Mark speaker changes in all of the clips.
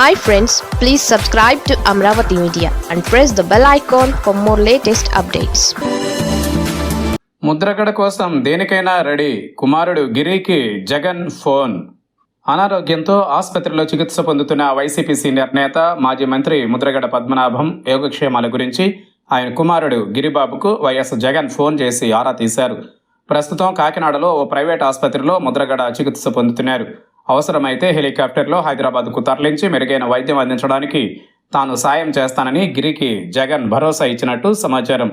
Speaker 1: Hi friends please subscribe to Amaravati media and press the bell icon for more latest updates
Speaker 2: Mudragada కోసం దేనికైనా ready. కుమారుడు గిరికి Jagan phone. అనారోగ్యంతో ఆసుపత్రిలో చికిత్స పొందుతున్న వైసీపీ సీనియర్ నేత మాజీ మంత్రి ముద్రగడ పద్మనాభం యోగక్షేమాల గురించి ఆయన కుమారుడు గిరిబాబుకు వైఎస్ జగన్ ఫోన్ చేసి ఆరా తీశారు. ప్రస్తుతం కాకినాడలో ఓ ప్రైవేట్ ఆసుపత్రిలో ముద్రగడ చికిత్స పొందుతున్నారు. అవసరమైతే హెలికాప్టర్లో హైదరాబాద్కు తరలించి మెరుగైన వైద్యం అందించడానికి తాను సాయం చేస్తానని గిరికి జగన్ భరోసా ఇచ్చినట్టు సమాచారం.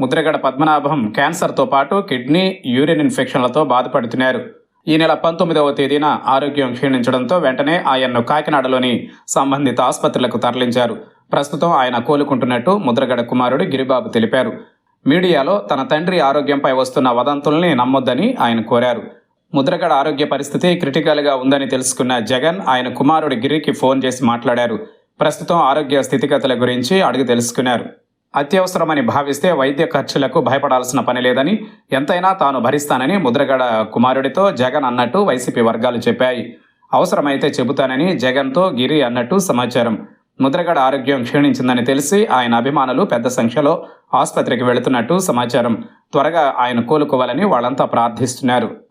Speaker 2: ముద్రగడ పద్మనాభం క్యాన్సర్తో పాటు కిడ్నీ యూరిన్ ఇన్ఫెక్షన్లతో బాధపడుతున్నారు. ఈ నెల పంతొమ్మిదవ తేదీన ఆరోగ్యం క్షీణించడంతో వెంటనే ఆయన్ను కాకినాడలోని సంబంధిత ఆసుపత్రులకు తరలించారు. ప్రస్తుతం ఆయన కోలుకుంటున్నట్టు ముద్రగడ కుమారుడు గిరిబాబు తెలిపారు. మీడియాలో తన తండ్రి ఆరోగ్యంపై వస్తున్న వదంతుల్ని నమ్మొద్దని ఆయన కోరారు. ముద్రగడ ఆరోగ్య పరిస్థితి క్రిటికల్గా ఉందని తెలుసుకున్న జగన్ ఆయన కుమారుడి గిరికి ఫోన్ చేసి మాట్లాడారు. ప్రస్తుతం ఆరోగ్య స్థితిగతుల గురించి అడిగి తెలుసుకున్నారు. అత్యవసరమని భావిస్తే వైద్య ఖర్చులకు భయపడాల్సిన పని లేదని ఎంతైనా తాను భరిస్తానని ముద్రగడ కుమారుడితో జగన్ అన్నట్టు వైసీపీ వర్గాలు చెప్పాయి. అవసరమైతే చెబుతానని జగన్తో గిరి అన్నట్టు సమాచారం. ముద్రగడ ఆరోగ్యం క్షీణించిందని తెలిసి ఆయన అభిమానులు పెద్ద సంఖ్యలో ఆసుపత్రికి వెళుతున్నట్టు సమాచారం. త్వరగా ఆయన కోలుకోవాలని వాళ్ళంతా ప్రార్థిస్తున్నారు.